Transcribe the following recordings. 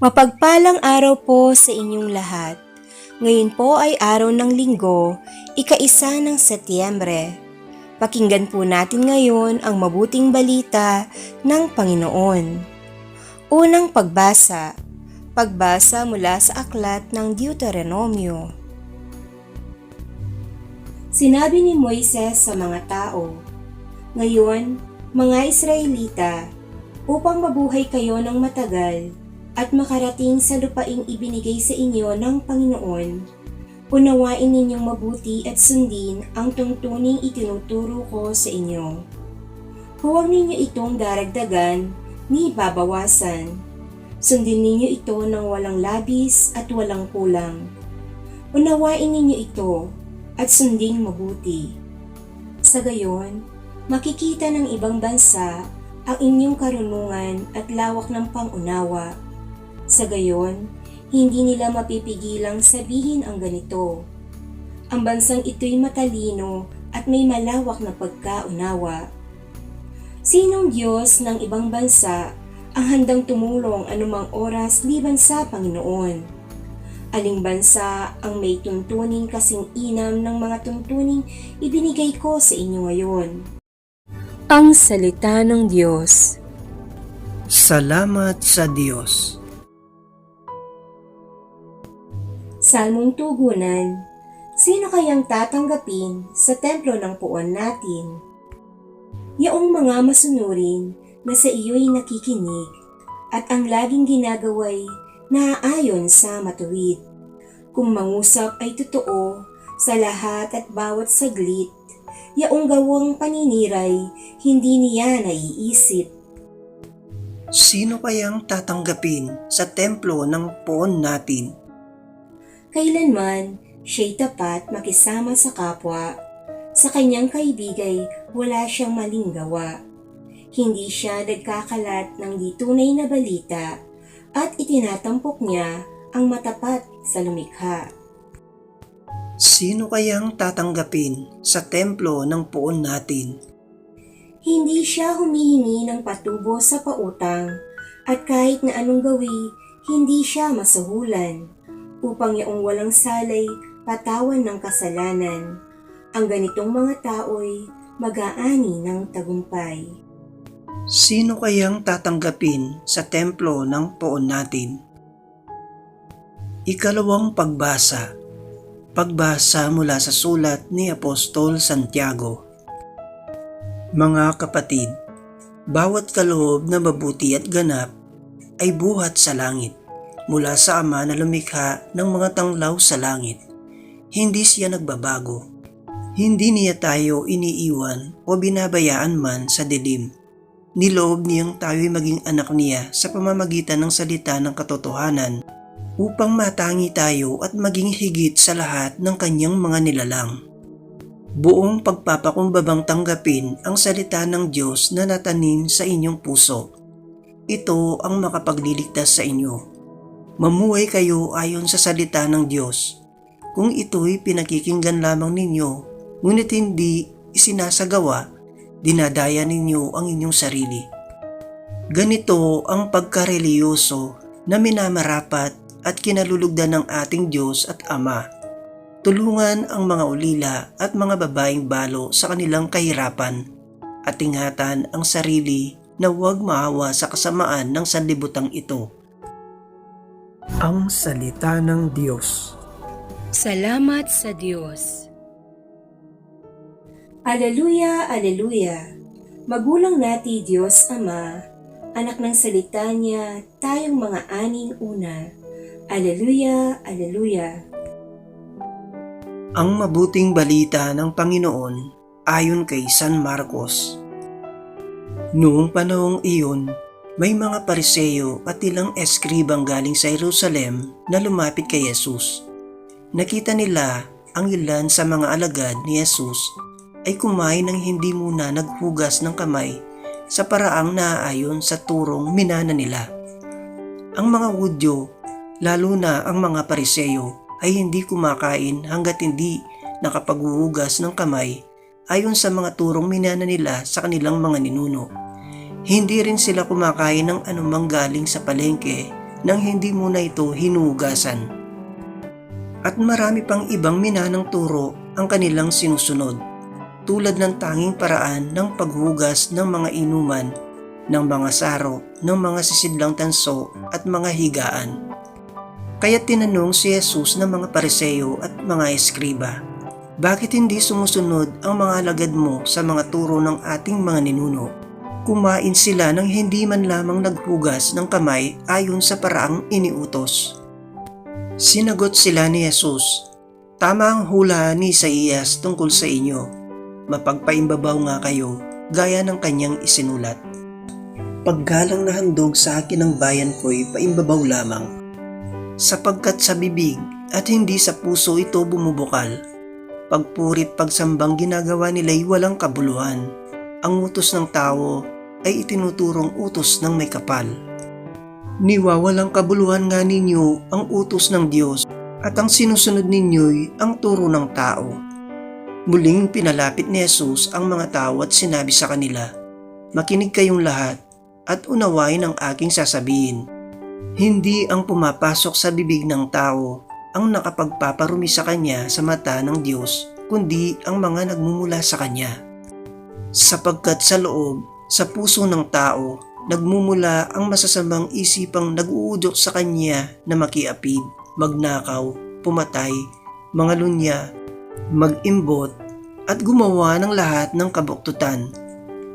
Mapagpalang araw po sa inyong lahat. Ngayon po ay araw ng linggo, ika-isa ng Setyembre. Pakinggan po natin ngayon ang mabuting balita ng Panginoon. Unang pagbasa. Pagbasa mula sa aklat ng Deuteronomio. Sinabi ni Moises sa mga tao, Ngayon, mga Israelita, upang mabuhay kayo ng matagal at makarating sa lupaing ibinigay sa inyo ng Panginoon, unawain ninyong mabuti at sundin ang tungtuning itinuturo ko sa inyo. Huwag ninyo itong daragdagan ni babawasan. Sundin ninyo ito ng walang labis at walang kulang. Unawain ninyo ito at sundin mabuti. Sa gayon, makikita ng ibang bansa ang inyong karunungan at lawak ng pangunawa. Sa gayon, hindi nila mapipigilang sabihin ang ganito. Ang bansang ito'y matalino at may malawak na pagkaunawa. Sinong Diyos ng ibang bansa ang handang tumulong anumang oras liban sa Panginoon? Aling bansa ang may tuntuning kasing inam ng mga tuntuning ibinigay ko sa inyo ngayon? Ang Salita ng Diyos Salamat sa Diyos. Salmong Tugunan Sino kayang tatanggapin sa templo ng puon natin? Yaong mga masunurin na sa iyo'y nakikinig at ang laging ginagaway naaayon sa matuwid. Kung mangusap ay totoo sa lahat at bawat saglit, yaong gawang paniniray hindi niya naiisip. Sino kayang tatanggapin sa templo ng poon natin? Kailanman siya'y tapat makisama sa kapwa. Sa kanyang kaibigay, wala siyang maling gawa. Hindi siya nagkakalat ng di tunay na balita at itinatampok niya ang matapat sa lumikha. Sino kayang tatanggapin sa templo ng poon natin? Hindi siya humihingi ng patubo sa pautang at kahit na anong gawi, hindi siya masahulan upang yaong walang salay patawan ng kasalanan. Ang ganitong mga tao'y mag-aani ng tagumpay. Sino kayang tatanggapin sa templo ng poon natin? Ikalawang pagbasa. Pagbasa mula sa sulat ni Apostol Santiago. Mga kapatid, bawat kaloob na mabuti at ganap ay buhat sa langit mula sa Ama na lumikha ng mga tanglaw sa langit. Hindi siya nagbabago. Hindi niya tayo iniiwan o binabayaan man sa dilim. Niloob niyang tayo'y maging anak niya sa pamamagitan ng salita ng katotohanan upang matangi tayo at maging higit sa lahat ng kanyang mga nilalang. Buong pagpapakumbabang tanggapin ang salita ng Diyos na natanim sa inyong puso. Ito ang makapagliligtas sa inyo. Mamuhay kayo ayon sa salita ng Diyos. Kung ito'y pinakikinggan lamang ninyo, ngunit hindi isinasagawa, dinadaya ninyo ang inyong sarili. Ganito ang pagkareliyoso na minamarapat at kinalulugdan ng ating Diyos at Ama. Tulungan ang mga ulila at mga babaeng balo sa kanilang kahirapan at ingatan ang sarili na huwag maawa sa kasamaan ng sanlibutang ito. Ang Salita ng Diyos Salamat sa Diyos. Aleluya, aleluya. Magulang nati Diyos Ama, anak ng salita niya, tayong mga aning una. Aleluya, aleluya. Ang mabuting balita ng Panginoon ayon kay San Marcos. Noong panahong iyon, may mga pariseyo at ilang eskribang galing sa Jerusalem na lumapit kay Jesus. Nakita nila ang ilan sa mga alagad ni Jesus ay kumain ng hindi muna naghugas ng kamay sa paraang naaayon sa turong minana nila. Ang mga Hudyo, lalo na ang mga pariseyo, ay hindi kumakain hanggat hindi nakapaghuhugas ng kamay ayon sa mga turong minana nila sa kanilang mga ninuno. Hindi rin sila kumakain ng anumang galing sa palengke nang hindi mo na ito hinugasan. At marami pang ibang minanang turo ang kanilang sinusunod, tulad ng tanging paraan ng paghugas ng mga inuman, ng mga saro, ng mga sisidlang tanso at mga higaan. Kaya tinanong si Jesus ng mga pareseyo at mga eskriba, bakit hindi sumusunod ang mga alagad mo sa mga turo ng ating mga ninuno? Kumain sila ng hindi man lamang naghugas ng kamay ayon sa paraang iniutos. Sinagot sila ni Jesus, Tama ang hula ni Isaías tungkol sa inyo. Mapagpaimbabaw nga kayo, gaya ng kanyang isinulat. Paggalang na handog sa akin ng bayan ko'y paimbabaw lamang. Sapagkat sa bibig at hindi sa puso ito bumubukal. Pagpurit pagsambang ginagawa nila'y walang kabuluhan. Ang utos ng tao ay itinuturong utos ng may kapal. Niwawalang kabuluhan nga ninyo ang utos ng Diyos at ang sinusunod ninyo'y ang turo ng tao. Muling pinalapit ni Jesus ang mga tao at sinabi sa kanila, Makinig kayong lahat at unawain ang aking sasabihin. Hindi ang pumapasok sa bibig ng tao ang nakapagpaparumi sa kanya sa mata ng Diyos, kundi ang mga nagmumula sa kanya. Sapagkat sa loob, sa puso ng tao, nagmumula ang masasamang isipang nag-uudok sa kanya na makiapid, magnakaw, pumatay, mga lunya, mag-imbot, at gumawa ng lahat ng kabuktutan,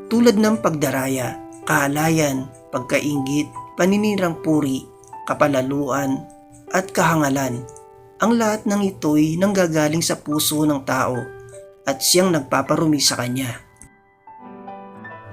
tulad ng pagdaraya, kaalayan, pagkaingit, paninirang puri, kapalaluan, at kahangalan. Ang lahat ng ito'y nanggagaling sa puso ng tao at siyang nagpaparumi sa kanya.